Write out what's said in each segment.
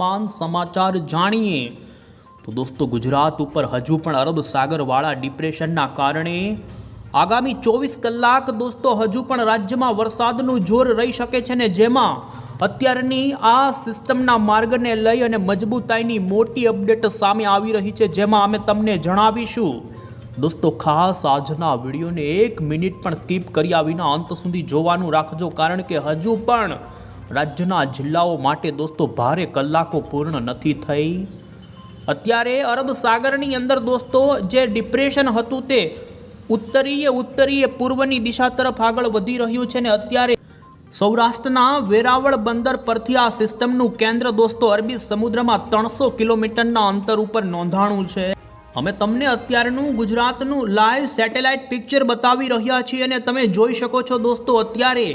પાન સમાચાર જાણીએ. તો દોસ્તો, ગુજરાત ઉપર હજુ પણ અરબ સાગરવાળા ડિપ્રેશનના કારણે આગામી ચોવીસ કલાક દોસ્તો, હજુ પણ રાજ્યમાં વરસાદનું જોર રહી શકે છે ને જેમાં અત્યારની આ સિસ્ટમના માર્ગને લઈ અને મજબૂતાઈની મોટી અપડેટ સામે આવી રહી છે જેમાં અમે તમને જણાવીશું. દોસ્તો, ખાસ આજના વિડીયોને એક મિનિટ પણ સ્કીપ કર્યા વિના અંત સુધી જોવાનું રાખજો કારણ કે હજુ પણ રાજ્યના જિલ્લાઓ માટે દોસ્તો ભારે કલાકો પૂર્ણ નથી થઈ. અત્યારે અરબ સાગરની અંદર દોસ્તો જે ડિપ્રેશન હતું તે ઉત્તરીય ઉત્તરીય પૂર્વની દિશા તરફ આગળ વધી રહ્યું છે ને અત્યારે સૌરાષ્ટ્રના વેરાવળ બંદર પરથી આ સિસ્ટમનું કેન્દ્ર દોસ્તો અરબી સમુદ્રમાં ત્રણસો કિલોમીટરના અંતર ઉપર નોંધાણું છે. અમે તમને અત્યારનું ગુજરાતનું લાઈવ સેટેલાઇટ પિક્ચર બતાવી રહ્યા છીએ અને તમે જોઈ શકો છો દોસ્તો અત્યારે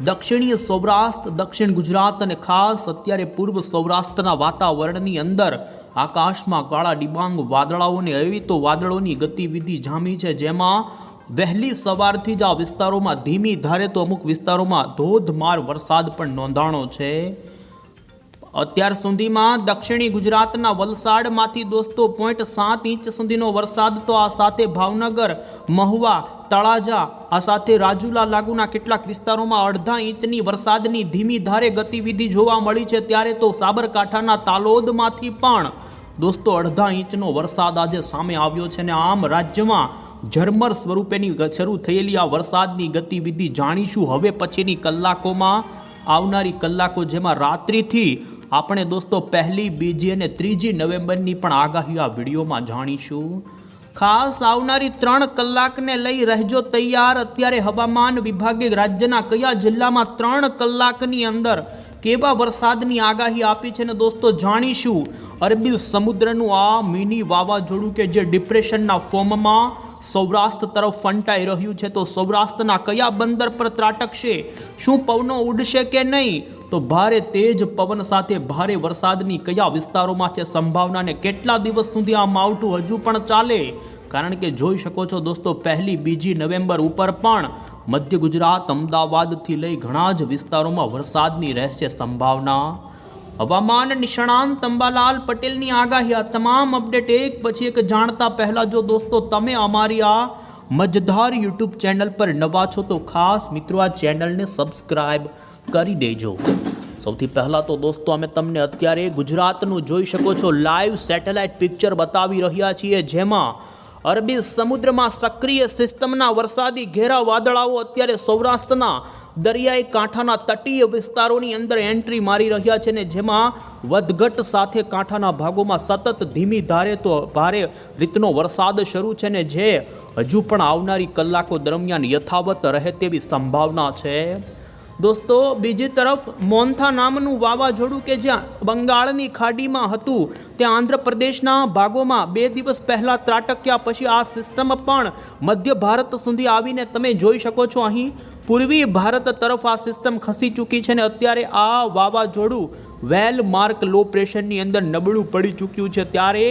દક્ષિણીય સૌરાષ્ટ્ર, દક્ષિણ ગુજરાત અને ખાસ અત્યારે પૂર્વ સૌરાષ્ટ્રના વાતાવરણની અંદર આકાશમાં કાળા ડિબાંગ વાદળાઓને એવી તો વાદળોની ગતિવિધિ જામી છે જેમાં વહેલી સવારથી જ આ વિસ્તારોમાં ધીમી ધારે તો અમુક વિસ્તારોમાં ધોધમાર વરસાદ પણ નોંધાણો છે. અત્યાર સુધીમાં દક્ષિણી ગુજરાતના વલસાડમાંથી દોસ્તો પોઈન્ટ સાત ઇંચ સુધીનો વરસાદ તો આ સાથે ભાવનગર, મહુવા, તળાજા, આ સાથે રાજુલા લાગુના કેટલાક વિસ્તારોમાં અડધા ઇંચની વરસાદની ધીમી ધારે ગતિવિધિ જોવા મળી છે ત્યારે તો સાબરકાંઠાના તાલોદમાંથી પણ દોસ્તો અડધા ઇંચનો વરસાદ આજે સામે આવ્યો છે અને આમ રાજ્યમાં ઝરમર સ્વરૂપેની શરૂ થયેલી આ વરસાદની ગતિવિધિ જાણીશું. હવે પછીની કલાકોમાં આવનારી કલાકો જેમાં રાત્રિથી આપણે દોસ્તો પહેલી, બીજી અને ત્રીજી નવેમ્બરની પણ આગાહી આ વિડીયોમાં જાણીશું. ખાસ આવનારી ત્રણ કલાકને લઈ રહેજો તૈયાર. અત્યારે હવામાન વિભાગે રાજ્યના કયા જિલ્લામાં ત્રણ કલાકની અંદર કેવા વરસાદની આગાહી આપી છે ને દોસ્તો જાણીશું. અરબી સમુદ્રનું આ મિની વાવાઝોડું કે જે ડિપ્રેશનના ફોર્મમાં સૌરાષ્ટ્ર તરફ ફંટાઈ રહ્યું છે, તો સૌરાષ્ટ્રના કયા બંદર પર ત્રાટકશે? શું પવનો ઉડશે કે નહીં? તો ભારે તેજ પવન સાથે ભારે વરસાદની કયા વિસ્તારોમાં છે સંભાવના ને કેટલા દિવસ સુધી આ માવઠું હજુ પણ ચાલે? કારણ કે જોઈ શકો છો દોસ્તો, પહેલી બીજી નવેમ્બર ઉપર પણ મધ્ય ગુજરાત અમદાવાદથી લઈ ઘણા જ વિસ્તારોમાં વરસાદની રહેશે સંભાવના. હવામાન નિષ્ણાંત અંબાલાલ પટેલની આગાહી, આ તમામ અપડેટ એક પછી એક જાણતા પહેલાં જો દોસ્તો, તમે અમારી આ મજધાર યુટ્યુબ ચેનલ પર નવા છો તો ખાસ મિત્રો આ ચેનલને સબસ્ક્રાઇબ કરી દેજો. સૌથી પહેલાં તો દોસ્તો, અમે તમને અત્યારે ગુજરાતનું જોઈ શકો છો. લાઈવ સેટેલાઇટ પિક્ચર બતાવી રહ્યા છીએ, જેમાં અરબી સમુદ્રમાં સક્રિય સિસ્ટમના વરસાદી ઘેરા વાદળાઓ અત્યારે સૌરાષ્ટ્રના દરિયાઈ કાંઠાના તટીય વિસ્તારોની અંદર એન્ટ્રી મારી રહ્યા છે ને જેમાં વધઘટ સાથે કાંઠાના ભાગોમાં સતત ધીમી ધારે તો ભારે રીતનો વરસાદ શરૂ છે ને જે હજુ પણ આવનારી કલાકો દરમિયાન યથાવત રહે તેવી સંભાવના છે. દોસ્તો, બીજી તરફ મોન્થા નામનું વાવાઝોડું કે જ્યાં બંગાળની ખાડીમાં હતું તે આંધ્રપ્રદેશના ભાગોમાં બે દિવસ પહેલાં ત્રાટક્યા પછી આ સિસ્ટમ પણ મધ્ય ભારત સુધી આવીને તમે જોઈ શકો છો અહીં. પૂર્વી ભારત તરફ આ સિસ્ટમ ખસી ચૂકી છે ને અત્યારે આ વાવાઝોડું વેલ માર્ક લો પ્રેશરની અંદર નબળું પડી ચૂક્યું છે. ત્યારે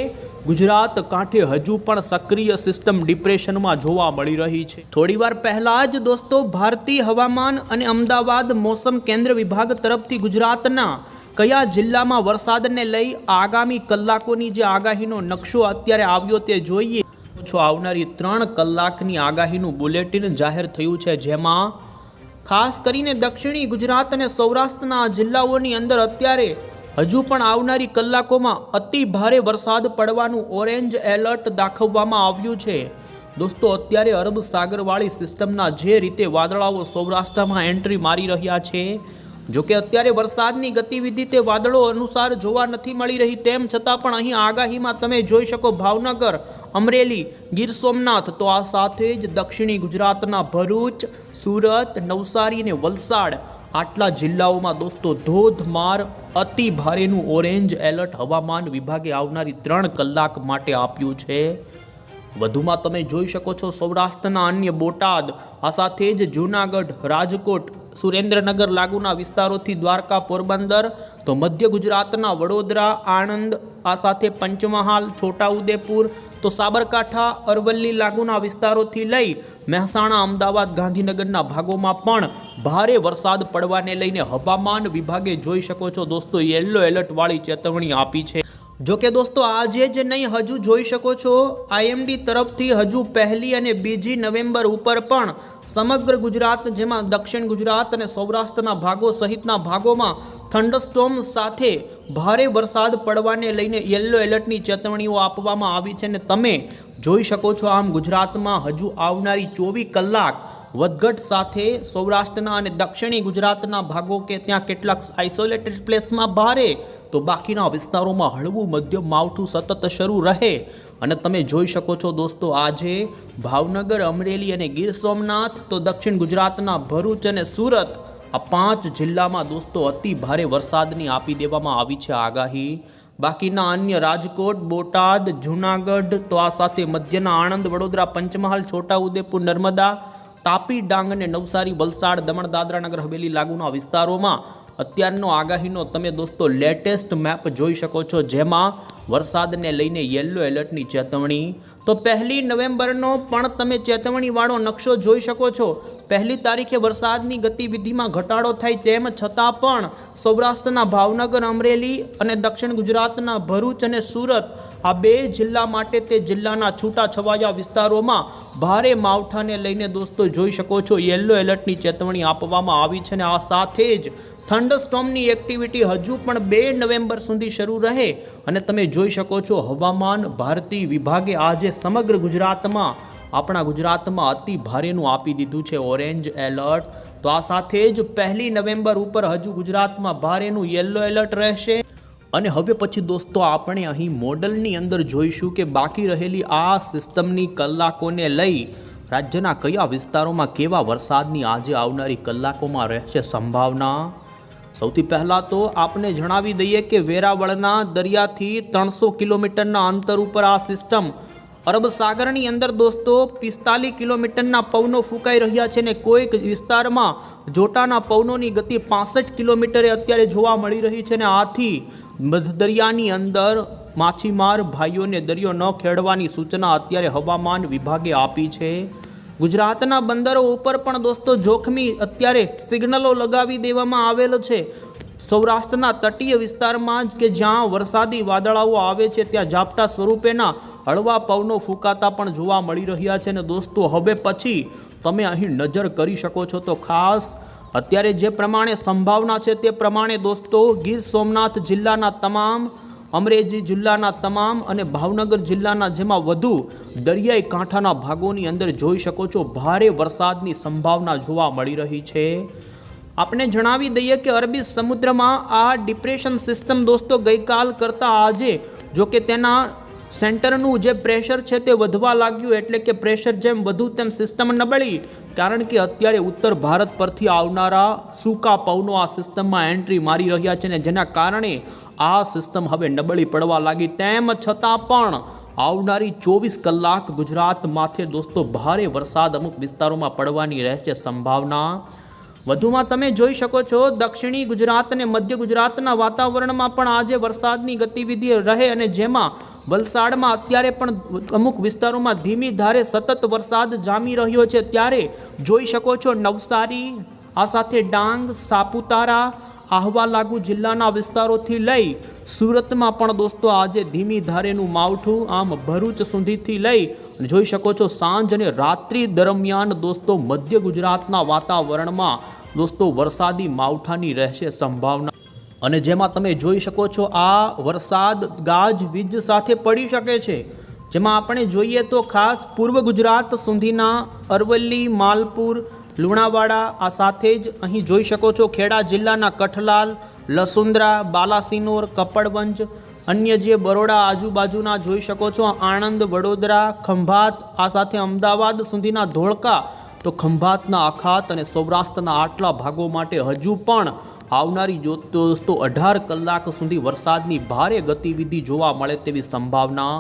ગુજરાત કાંઠે હજુ પણ સક્રિય સિસ્ટમ ડિપ્રેશનમાં જોવા મળી રહી છે. થોડીવાર પહેલા જ દોસ્તો, ભારતીય હવામાન અને અમદાવાદ મોસમ કેન્દ્ર વિભાગ તરફથી ગુજરાતના કયા જિલ્લામાં વરસાદને લઈ આગામી કલાકોની જે આગાહીનો નકશો અત્યારે આવ્યો તે જોઈએ. છો, આવનારી ત્રણ કલાકની આગાહીનું બુલેટિન જાહેર થયું છે, જેમાં ખાસ કરીને દક્ષિણી ગુજરાત અને સૌરાષ્ટ્રના જિલ્લાઓની અંદર અત્યારે હજુ પણ આવનારી કલાકોમાં અતિ ભારે વરસાદ પડવાનું ઓરેન્જ એલર્ટ દાખવવામાં આવ્યું છે. દોસ્તો, અત્યારે અરબ સાગરવાળી સિસ્ટમના જે રીતે વાદળાઓ સૌરાષ્ટ્રમાં એન્ટ્રી મારી રહ્યા છે, જોકે અત્યારે વરસાદની ગતિવિધિ તે વાદળો અનુસાર જોવા નથી મળી રહી તેમ છતાં પણ અહીં આગાહીમાં તમે જોઈ શકો ભાવનગર, અમરેલી, ગીર સોમનાથ, તો આ સાથે જ દક્ષિણી ગુજરાતના ભરૂચ, સુરત, નવસારી અને વલસાડ આટલા જિલ્લાઓમાં દોસ્તો ધોધમાર, અતિ ભારેનું ઓરેન્જ એલર્ટ હવામાન વિભાગે આવનારી ત્રણ કલાક માટે આપ્યું છે. વધુમાં તમે જોઈ શકો છો સૌરાષ્ટ્રના અન્ય બોટાદ, આ સાથે જ જૂનાગઢ, રાજકોટ, સુરેન્દ્રનગર લાગુના વિસ્તારોથી દ્વારકા, પોરબંદર, તો મધ્ય ગુજરાતના વડોદરા, આણંદ, આ સાથે પંચમહાલ, છોટાઉદેપુર તો સાબરકાંઠા, અરવલ્લી લાગુના વિસ્તારોથી લઈ મહેસાણા, અમદાવાદ, ગાંધીનગરના ભાગોમાં પણ ભારે વરસાદ પડવાને લઈને હવામાન વિભાગે જોઈ શકો છો દોસ્તો, યલો એલર્ટવાળી ચેતવણી આપી છે. જો કે દોસ્તો, આજે જ નહીં, હજુ જોઈ શકો છો, આઈએમડી તરફથી હજુ પહેલી અને બીજી નવેમ્બર ઉપર પણ સમગ્ર ગુજરાત, જેમાં દક્ષિણ ગુજરાત અને સૌરાષ્ટ્રના ભાગો સહિતના ભાગોમાં થંડરસ્ટોમ સાથે ભારે વરસાદ પડવાને લઈને યલો એલર્ટની ચેતવણીઓ આપવામાં આવી છે અને તમે જોઈ શકો છો, આમ ગુજરાતમાં હજુ આવનારી ચોવીસ કલાક વધઘટ સાથે સૌરાષ્ટ્રના અને દક્ષિણી ગુજરાતના ભાગો કે ત્યાં કેટલાક આઇસોલેટેડ પ્લેસમાં ભારે તો બાકીના વિસ્તારોમાં હળવું મધ્યમ માવઠું સતત શરૂ રહે. અને તમે જોઈ શકો છો દોસ્તો, આજે ભાવનગર, અમરેલી અને ગીર સોમનાથ, તો દક્ષિણ ગુજરાતના ભરૂચ અને સુરત, આ પાંચ જિલ્લામાં દોસ્તો અતિ ભારે વરસાદની આપી દેવામાં આવી છે આગાહી. બાકીના અન્ય રાજકોટ, બોટાદ, જૂનાગઢ, તો આ સાથે મધ્યના આણંદ, વડોદરા, પંચમહાલ, છોટાઉદેપુર, નર્મદા, તાપી, ડાંગ અને નવસારી, વલસાડ, દમણ, દાદરા નગર, હવેલી લાગુના વિસ્તારોમાં અત્યારનો આગાહીનો તમે દોસ્તો લેટેસ્ટ મેપ જોઈ શકો છો, જેમાં વરસાદને લઈને યલો એલર્ટની ચેતવણી. તો પહેલી નવેમ્બરનો પણ તમે ચેતવણીવાળો નકશો જોઈ શકો છો. પહેલી તારીખે વરસાદની ગતિવિધિમાં ઘટાડો થાય તેમ છતાં પણ સૌરાષ્ટ્રના ભાવનગર, અમરેલી અને દક્ષિણ ગુજરાતના ભરૂચ અને સુરત આ બે જિલ્લા માટે તે જિલ્લાના છૂટાછવાયા વિસ્તારોમાં ભારે માવઠાને લઈને દોસ્તો જોઈ શકો છો. યલો એલર્ટની ચેતવણી આપવામાં આવી છે અને આ સાથે જ થંડરસ્ટોમની એક્ટિવિટી હજુ પણ બે નવેમ્બર સુધી શરૂ રહે અને તમે જોઈ શકો છો હવામાન ભારતી વિભાગે આજે સમગ્ર ગુજરાતમાં, આપણા ગુજરાતમાં અતિ ભારેનું આપી દીધું છે ઓરેન્જ એલર્ટ. તો આ સાથે જ પહેલી નવેમ્બર ઉપર હજુ ગુજરાતમાં ભારેનું યલો એલર્ટ રહેશે. અને હવે પછી દોસ્તો આપણે અહીં મોડલની અંદર જોઈશું કે બાકી રહેલી આ સિસ્ટમની કલાકોને લઈ રાજ્યના કયા વિસ્તારોમાં કેવા વરસાદની આજે આવનારી કલાકોમાં રહેશે સંભાવના? સૌથી પહેલાં તો આપને જણાવી દઈએ કે વેરાવળના દરિયાથી ત્રણસો કિલોમીટરના અંતર ઉપર આ સિસ્ટમ અરબ સાગરની અંદર દોસ્તો પિસ્તાલીસ કિલોમીટરના પવનો ફૂંકાઈ રહ્યા છે ને કોઈક વિસ્તારમાં જોટાના પવનોની ગતિ પાસઠ કિલોમીટરે અત્યારે જોવા મળી રહી છે ને આથી મધ દરિયાની અંદર માછીમાર ભાઈઓને દરિયો ન ખેડવાની સૂચના અત્યારે હવામાન વિભાગે આપી છે. ગુજરાતના બંદરો ઉપર પણ દોસ્તો જોખમી અત્યારે સિગ્નલો લગાવી દેવામાં આવેલ છે. સૌરાષ્ટ્રના તટીય વિસ્તારમાં કે જ્યાં વરસાદી વાદળાઓ આવે છે, ત્યાં ઝાપટા સ્વરૂપેના હળવા પવનો ફૂંકાતા પણ જોવા મળી રહ્યા છે ને દોસ્તો, હવે પછી તમે અહીં નજર કરી શકો છો તો ખાસ અત્યારે જે પ્રમાણે સંભાવના છે તે પ્રમાણે દોસ્તો ગીર સોમનાથ જિલ્લાના તમામ અમરેલી જિલ્લાના તમામ અને ભાવનગર જિલ્લાના જેમાં વધુ દરિયાઈ કાંઠાના ભાગોની અંદર જોઈ શકો છો, ભારે વરસાદની સંભાવના જોવા મળી રહી છે. આપણે જણાવી દઈએ કે અરબી સમુદ્રમાં આ ડિપ્રેશન સિસ્ટમ દોસ્તો ગઈકાલ કરતાં આજે, જો કે તેના સેન્ટરનું જે પ્રેશર છે તે વધવા લાગ્યું, એટલે કે પ્રેશર જેમ વધુ તેમ સિસ્ટમ નબળી, કારણ કે અત્યારે ઉત્તર ભારત પરથી આવનારા સૂકા પવનો આ સિસ્ટમમાં એન્ટ્રી મારી રહ્યા છે ને જેના કારણે આ સિસ્ટમ હવે નબળી પડવા લાગી તેમ છતાં પણ આવનારી ચોવીસ કલાક ગુજરાત માથે દોસ્તો ભારે વરસાદ અમુક વિસ્તારોમાં પડવાની રહેશે સંભાવના. વધુમાં તમે જોઈ શકો છો, દક્ષિણી ગુજરાત અને મધ્ય ગુજરાતના વાતાવરણમાં પણ આજે વરસાદની ગતિવિધિ રહે અને જેમાં વલસાડમાં અત્યારે પણ અમુક વિસ્તારોમાં ધીમી ધારે સતત વરસાદ જામી રહ્યો છે. ત્યારે જોઈ શકો છો નવસારી, આ સાથે ડાંગ, સાપુતારા આહવા લાગુ જિલ્લાના વિસ્તારોથી લઈ સુરતમાં પણ દોસ્તો આજે ધીમી ધારેનું માવઠું આમ ભરૂચ સુધીથી લઈ જોઈ શકો છો સાંજ અને રાત્રિ દરમિયાન દોસ્તો મધ્ય ગુજરાતના વાતાવરણમાં દોસ્તો વરસાદી માવઠાની રહેશે સંભાવના. અને જેમાં તમે જોઈ શકો છો આ વરસાદ ગાજ વીજ સાથે પડી શકે છે. જેમાં આપણે જોઈએ તો ખાસ પૂર્વ ગુજરાત સુધીના અરવલ્લી, માલપુર લુણાવાડા, આ સાથે જ અહીં જોઈ શકો છો ખેડા જિલ્લાના કઠલાલ, લસુંદરા, બાલાસિનોર, કપડવંજ, અન્ય જે બરોડા આજુબાજુના જોઈ શકો છો, આણંદ, વડોદરા, ખંભાત, આ સાથે અમદાવાદ સુધીના ધોળકા, તો ખંભાતના અખાત અને સૌરાષ્ટ્રના આટલા ભાગો માટે હજુ પણ આવનારી દોસ્તો અઢાર કલાક સુધી વરસાદની ભારે ગતિવિધિ જોવા મળે તેવી સંભાવના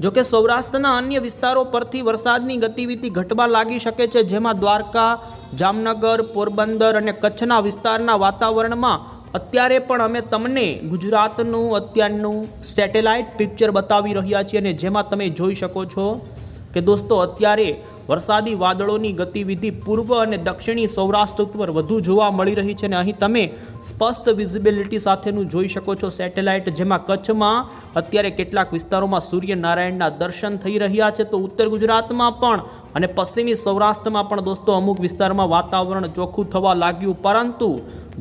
જો કે સૌરાષ્ટ્રના અન્ય વિસ્તારો પરથી વરસાદની ગતિવિધિ ઘટવા લાગી શકે છે, જેમાં દ્વારકા, જામનગર, પોરબંદર અને કચ્છના વિસ્તારના વાતાવરણમાં અત્યારે પણ અમે તમને ગુજરાતનું અત્યારનું સેટેલાઇટ પિક્ચર બતાવી રહ્યા છીએ અને જેમાં તમે જોઈ શકો છો કે દોસ્તો, અત્યારે વરસાદી વાદળોની ગતિવિધિ પૂર્વ અને દક્ષિણી સૌરાષ્ટ્ર ઉપર વધુ જોવા મળી રહી છે અને અહીં તમે સ્પષ્ટ વિઝિબિલિટી સાથેનું જોઈ શકો છો સેટેલાઇટ જેમાં કચ્છમાં અત્યારે કેટલાક વિસ્તારોમાં સૂર્યનારાયણના દર્શન થઈ રહ્યા છે. તો ઉત્તર ગુજરાતમાં પણ અને પશ્ચિમી સૌરાષ્ટ્રમાં પણ દોસ્તો અમુક વિસ્તારમાં વાતાવરણ ચોખ્ખું થવા લાગ્યું. પરંતુ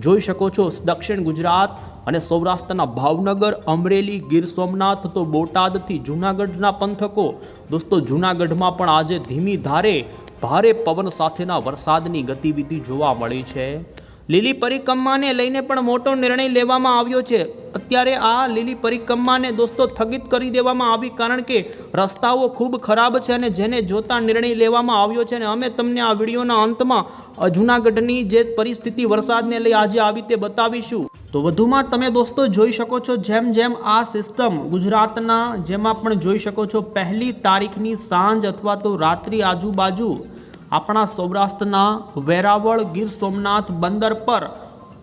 જોઈ શકો છો, દક્ષિણ ગુજરાત અને સૌરાષ્ટ્રના ભાવનગર, અમરેલી, ગીર સોમનાથ તો બોટાદથી જૂનાગઢના પંથકો. દોસ્તો, જૂનાગઢમાં પણ આજે ધીમી ધારે ભારે પવન સાથેના વરસાદની ગતિવિધિ જોવા મળી છે. લીલી પરિક્રમાને લઈને પણ મોટો નિર્ણય લેવામાં આવ્યો છે. અત્યારે આ લીલી પરિક્રમાને દોસ્તો સ્થગિત કરી દેવામાં આવી કારણ કે રસ્તાઓ ખૂબ ખરાબ છે અને જેને જોતા નિર્ણય લેવામાં આવ્યો છે અને અમે તમને આ વિડીયોના અંતમાં જૂનાગઢની જે પરિસ્થિતિ વરસાદને લઈ આજે આવી તે બતાવીશું. તો વધુમાં તમે દોસ્તો જોઈ શકો છો જેમ જેમ આ સિસ્ટમ ગુજરાતના, જેમાં પણ જોઈ શકો છો પહેલી તારીખની સાંજ અથવા તો રાત્રિ આજુબાજુ આપણા સૌરાષ્ટ્રના વેરાવળ ગીર સોમનાથ બંદર પર.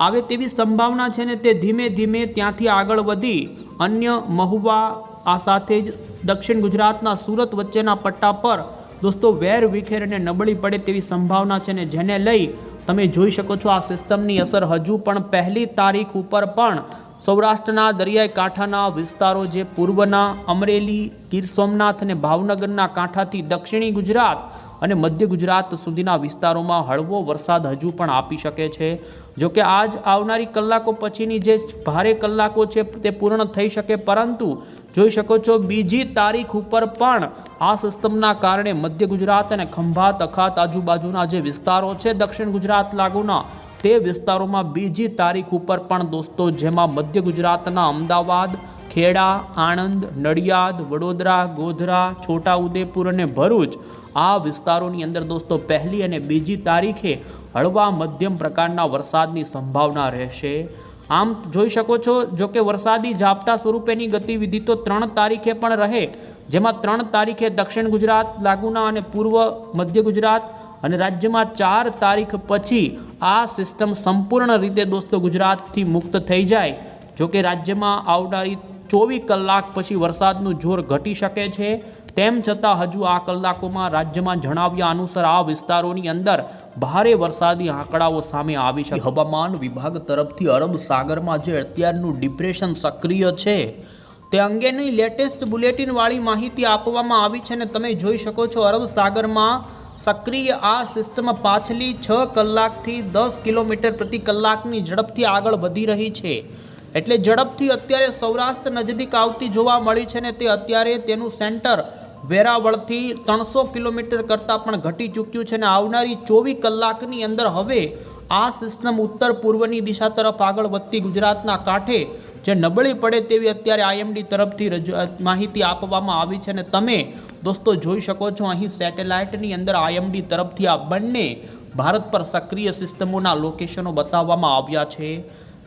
આવે તેવી સંભાવના છે ને તે ધીમે ધીમે ત્યાંથી આગળ વધી. અન્ય મહુવા આ સાથે જ દક્ષિણ ગુજરાતના સુરત વચ્ચેના પટ્ટા પર. દોસ્તો, વેર વિખેર અને નબળી પડે તેવી સંભાવના છે ને જેને લઈ તમે જોઈ શકો છો આ સિસ્ટમની અસર હજુ પણ પહેલી તારીખ ઉપર પણ. સૌરાષ્ટ્રના દરિયાઈ કાંઠાના વિસ્તારો જે પૂર્વના અમરેલી, ગીર સોમનાથ અને ભાવનગરના કાંઠાથી દક્ષિણી ગુજરાત અને મધ્ય ગુજરાત સુધીના વિસ્તારોમાં હળવો વરસાદ હજુ પણ આપી શકે છે. જો કે આજ આવનારી કલાકો પછીની જે ભારે કલાકો છે તે પૂર્ણ થઈ શકે, પરંતુ જોઈ શકો છો બીજી તારીખ ઉપર પણ આ સિસ્ટમના કારણે મધ્ય ગુજરાત અને ખંભાત અખાત આજુબાજુના જે વિસ્તારો છે દક્ષિણ ગુજરાત લાગુના, તે વિસ્તારોમાં બીજી તારીખ ઉપર પણ દોસ્તો, જેમાં મધ્ય ગુજરાતના અમદાવાદ ખેડા, આણંદ, નડિયાદ, વડોદરા, ગોધરા, છોટાઉદેપુર અને ભરૂચ આ વિસ્તારોની અંદર દોસ્તો પહેલી અને બીજી તારીખે હળવા મધ્યમ પ્રકારના વરસાદની સંભાવના રહેશે. આમ જોઈ શકો છો, જો કે વરસાદી ઝાપટા સ્વરૂપેની ગતિવિધિ તો ત્રણ તારીખે પણ રહે, જેમાં ત્રણ તારીખે દક્ષિણ ગુજરાત, લાગુના અને પૂર્વ મધ્ય ગુજરાત અને રાજ્યમાં ચાર તારીખ પછી આ સિસ્ટમ સંપૂર્ણ રીતે દોસ્તો ગુજરાતથી મુક્ત થઈ જાય. જો કે રાજ્યમાં આવનારી ચોવીસ કલાક પછી વરસાદનું જોર ઘટી શકે છે. તેમ છતાં હજુ આ કલાકોમાં રાજ્યમાં જણાવ્યા અનુસાર આ વિસ્તારોની અંદર ભારે વરસાદી આંકડાઓ સામે આવી છે હવામાન વિભાગ તરફથી અરબ સાગરમાં જે અત્યારનું ડિપ્રેશન સક્રિય છે, તે અંગેની લેટેસ્ટ બુલેટિનવાળી માહિતી આપવામાં આવી છે અને તમે જોઈ શકો છો અરબ સાગરમાં સક્રિય આ સિસ્ટમ પાછલી છ કલાકથી દસ કિલોમીટર પ્રતિ કલાકની ઝડપથી આગળ વધી રહી છે. એટલે ઝડપથી અત્યારે સૌરાષ્ટ્ર નજીક આવતી જોવા મળી છે ને તે અત્યારે તેનું સેન્ટર વેરાવળથી ત્રણસો કિલોમીટર કરતાં પણ ઘટી ચૂક્યું છે અને આવનારી ચોવીસ કલાકની અંદર હવે આ સિસ્ટમ ઉત્તર પૂર્વની દિશા તરફ આગળ વધતી ગુજરાતના કાંઠે જે નબળી પડે તેવી અત્યારે આઈએમડી તરફથી રજૂ માહિતી આપવામાં આવી છે ને તમે દોસ્તો જોઈ શકો છો અહીં સેટેલાઇટની અંદર આઈએમડી તરફથી આ બંને ભારત પર સક્રિય સિસ્ટમોના લોકેશનો બતાવવામાં આવ્યા છે.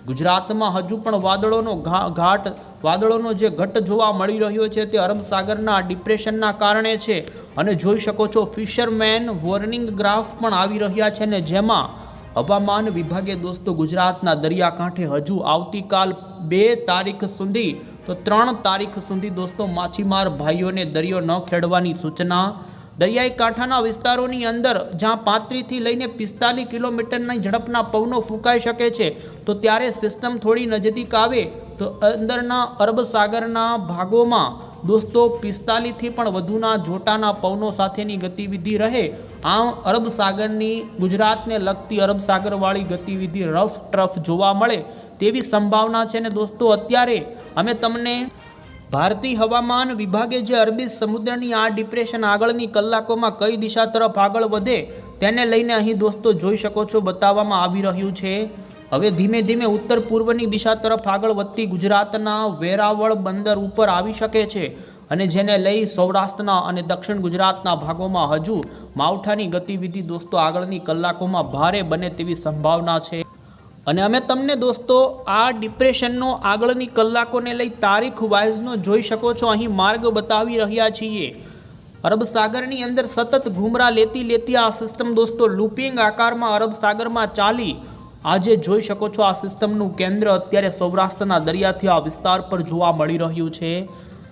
ગુજરાતમાં હજુ પણ વાદળોનો ઘાટ, વાદળોનો જે ઘટ જોવા મળી રહ્યો છે તે અરબ સાગરના ડિપ્રેશનના કારણે છે. અને જોઈ શકો છો ફિશરમેન વોર્નિંગ ગ્રાફ પણ આવી રહ્યા છે ને જેમાં હવામાન વિભાગે દોસ્તો ગુજરાતના દરિયાકાંઠે હજુ આવતીકાલ બે તારીખ સુધી તો ત્રણ તારીખ સુધી દોસ્તો માછીમાર ભાઈઓને દરિયો ન ખેડવાની સૂચના દરિયાઈ કાંઠાના વિસ્તારોની અંદર જ્યાં પાંત્રીસથી લઈને પિસ્તાલીસ કિલોમીટરની ઝડપના પવનો ફૂંકાઈ શકે છે, તો ત્યારે સિસ્ટમ થોડી નજીક આવે તો અંદરના અરબ સાગરના ભાગોમાં દોસ્તો પિસ્તાલીસથી પણ વધુના જોટાના પવનો સાથેની ગતિવિધિ રહે. આમ અરબ સાગરની ગુજરાતને લગતી અરબ સાગરવાળી ગતિવિધિ રફ ટ્રફ જોવા મળે તેવી સંભાવના છે ને દોસ્તો, અત્યારે અમે તમને ભારતીય હવામાન વિભાગે જે અરબી સમુદ્રની આ ડિપ્રેશન આગળની કલાકોમાં કઈ દિશા તરફ આગળ વધે તેને લઈને અહીં દોસ્તો જોઈ શકો છો, બતાવવામાં આવી રહ્યું છે. હવે ધીમે ધીમે ઉત્તર પૂર્વની દિશા તરફ આગળ વધતી ગુજરાતના વેરાવળ બંદર ઉપર આવી શકે છે અને જેને લઈ સૌરાષ્ટ્રના અને દક્ષિણ ગુજરાતના ભાગોમાં હજુ માવઠાની ગતિવિધિ દોસ્તો આગળની કલાકોમાં ભારે બને તેવી સંભાવના છે. અને અમે તમને દોસ્તો આ ડિપ્રેશનનો આગળની કલાકોને લઈ તારીખ વાઇઝનો જોઈ શકો છો. અહીં માર્ગ બતાવી રહ્યા છીએ. અરબ સાગરની અંદર સતત ઘૂમરા લેતી લેતી આ સિસ્ટમ દોસ્તો લૂપિંગ આકારમાં અરબ સાગરમાં ચાલી. આજે જોઈ શકો છો આ સિસ્ટમનું કેન્દ્ર અત્યારે સૌરાષ્ટ્રના દરિયાથી આ વિસ્તાર પર જોવા મળી રહ્યું છે.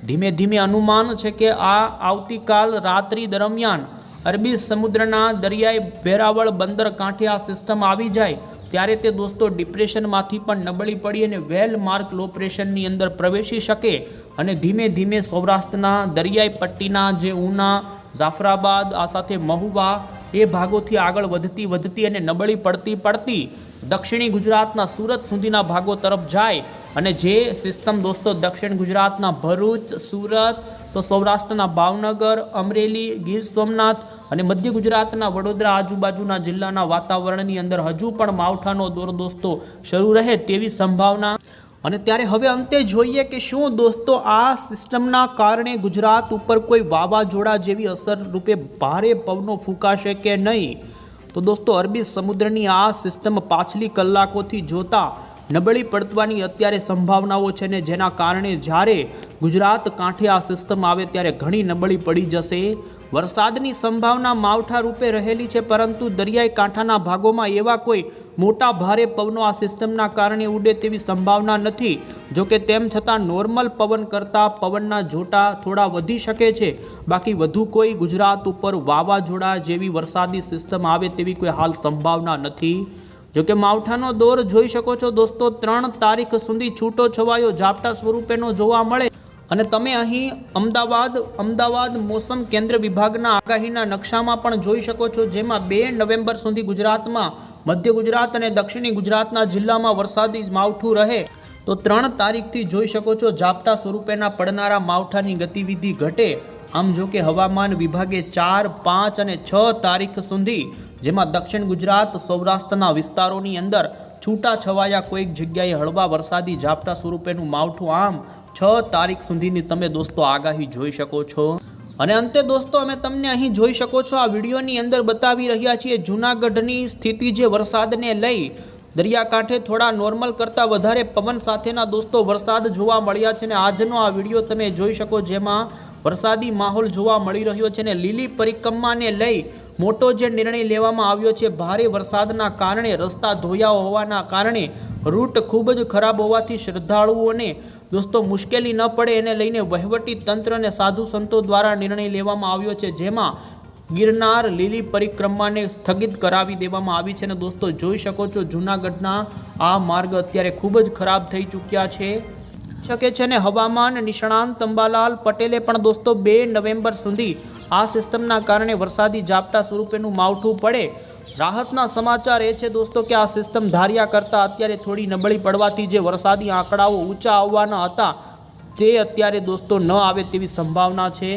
ધીમે ધીમે અનુમાન છે કે આ આવતીકાલ રાત્રિ દરમિયાન અરબી સમુદ્રના દરિયાઈ વેરાવળ બંદર કાંઠે આ સિસ્ટમ આવી જાય. ત્યારે તે દોસ્તો ડિપ્રેશનમાંથી પણ નબળી પડી અને વેલ માર્ક લો પ્રેશરની અંદર પ્રવેશી શકે અને ધીમે ધીમે સૌરાષ્ટ્રના દરિયાઈ પટ્ટીના જે ઉના, જાફરાબાદ, આ સાથે મહુવા એ ભાગોથી આગળ વધતી વધતી અને નબળી પડતી પડતી દક્ષિણી ગુજરાતના સુરત સુધીના ભાગો તરફ જાય અને જે સિસ્ટમ દોસ્તો દક્ષિણ ગુજરાતના ભરૂચ, સુરત, તો સૌરાષ્ટ્રના ભાવનગર, અમરેલી, ગીર સોમનાથ અને મધ્ય ગુજરાતના વડોદરા આજુબાજુના જિલ્લાના વાતાવરણની અંદર હજુ પણ માવઠાનો દોર દોસ્તો શરૂ રહે તેવી સંભાવના. અને ત્યારે હવે અંતે જોઈએ કે શું દોસ્તો આ સિસ્ટમના કારણે ગુજરાત ઉપર કોઈ વાવાઝોડા જેવી અસર રૂપે ભારે પવનો ફૂંકાશે કે નહીં? તો દોસ્તો અરબી સમુદ્રની આ સિસ્ટમ પાછલી કલાકોથી જોતા નબળી પડવાની અત્યારે સંભાવનાઓ છે ને જેના કારણે જ્યારે ગુજરાત કાંઠે આ સિસ્ટમ આવે ત્યારે ઘણી નબળી પડી જશે. વરસાદની સંભાવના માવઠા રૂપે રહેલી છે, પરંતુ દરિયાઈ કાંઠાના ભાગોમાં એવા કોઈ મોટા ભારે પવનો આ સિસ્ટમના કારણે ઉડે તેવી સંભાવના નથી. જોકે તેમ છતાં નોર્મલ પવન કરતાં પવનના જોટા થોડા વધી શકે છે. બાકી વધુ કોઈ ગુજરાત ઉપર વાવાઝોડા જેવી વરસાદી સિસ્ટમ આવે તેવી કોઈ હાલ સંભાવના નથી. જોકે માવઠાનો દોર જોઈ શકો છો દોસ્તો, ત્રણ તારીખ સુધી છૂટો છવાયો ઝાપટા સ્વરૂપેનો જોવા મળે અને તમે અહીં અમદાવાદ અમદાવાદ મોસમ કેન્દ્ર વિભાગના આગાહીના નકશામાં પણ જોઈ શકો છો, જેમાં બે નવેમ્બર સુધી ગુજરાતમાં મધ્ય ગુજરાત અને દક્ષિણી ગુજરાતના જિલ્લામાં વરસાદી માવઠું રહે. તો ત્રણ તારીખથી જોઈ શકો છો, ઝાપટા સ્વરૂપેના પડનારા માવઠાની ગતિવિધિ ઘટે. આમ જો કે હવામાન વિભાગે ચાર, પાંચ અને છ તારીખ સુધી જેમાં દક્ષિણ ગુજરાત, સૌરાષ્ટ્રના વિસ્તારોની અંદર છૂટા છવાયા કોઈક જગ્યાએ હળવા વરસાદી ઝાપટા સ્વરૂપેનું માવઠું આમ છ તારીખ સુધીની તમે દોસ્તો આગાહી જોઈ શકો છો. અને અંતે દોસ્તો અમે તમને અહીં જોઈ શકો છો, આ વિડીયોની અંદર બતાવી રહ્યા છીએ જૂનાગઢની સ્થિતિ જે વરસાદને લઈ દરિયાકાંઠે થોડા નોર્મલ કરતાં વધારે પવન સાથેના દોસ્તો વરસાદ જોવા મળ્યા છે ને આજનો આ વીડિયો તમે જોઈ શકો જેમાં વરસાદી માહોલ જોવા મળી રહ્યો છે ને લીલી પરિક્રમાને લઈ મોટો જે નિર્ણય લેવામાં આવ્યો છે, ભારે વરસાદના કારણે રસ્તા ધોયા હોવાના કારણે રૂટ ખૂબ જ ખરાબ હોવાથી શ્રદ્ધાળુઓને દોસ્તો મુશ્કેલી ન પડે એને લઈને વહીવટી તંત્ર અને સાધુ સંતો દ્વારા નિર્ણય લેવામાં આવ્યો છે, જેમાં ગિરનાર લીલી પરિક્રમાને સ્થગિત કરાવી દેવામાં આવી છે અને દોસ્તો જોઈ શકો છો, જૂનાગઢના આ માર્ગ અત્યારે ખૂબ જ ખરાબ થઈ ચૂક્યા છે. શકે છે ને હવામાન નિષ્ણાંત અંબાલાલ પટેલે પણ દોસ્તો બે નવેમ્બર સુધી આ સિસ્ટમના કારણે વરસાદી ઝાપટા સ્વરૂપેનું માવઠું પડે. રાહતના સમાચાર એ છે દોસ્તો કે આ સિસ્ટમ ધાર્યા કરતાં અત્યારે થોડી નબળી પડવાથી જે વરસાદી આંકડાઓ ઊંચા આવવાના હતા, તે અત્યારે દોસ્તો ન આવે તેવી સંભાવના છે.